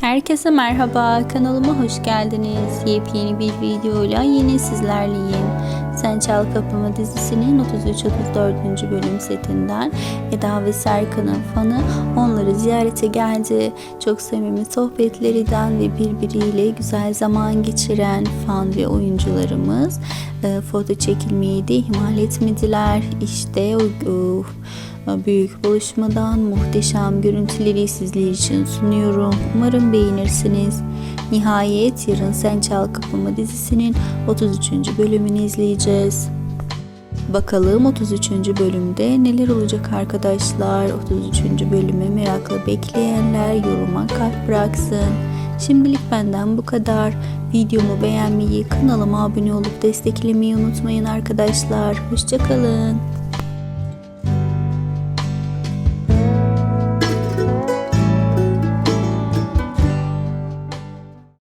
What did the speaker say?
Herkese merhaba, kanalıma hoş geldiniz. Yepyeni bir videoyla yine sizlerleyim. Sen Çal Kapımı dizisinin 33-34. bölüm setinden Eda ve Serkan'ın fanı onları ziyarete geldi. Çok samimi sohbetlerinden ve birbiriyle güzel zaman geçiren fan ve oyuncularımız e, foto çekilmeyi de ihmal etmediler. İşte o, o büyük buluşmadan muhteşem görüntüleri sizler için sunuyorum. Umarım beğenirsiniz. Nihayet yarın Sen Çal Kapımı dizisinin 33. bölümünü izleyeceğiz. Bakalım 33. bölümde neler olacak arkadaşlar? 33. bölümü merakla bekleyenler yoruma kalp bıraksın. Şimdilik benden bu kadar. Videomu beğenmeyi, kanalıma abone olup desteklemeyi unutmayın arkadaşlar. Hoşçakalın.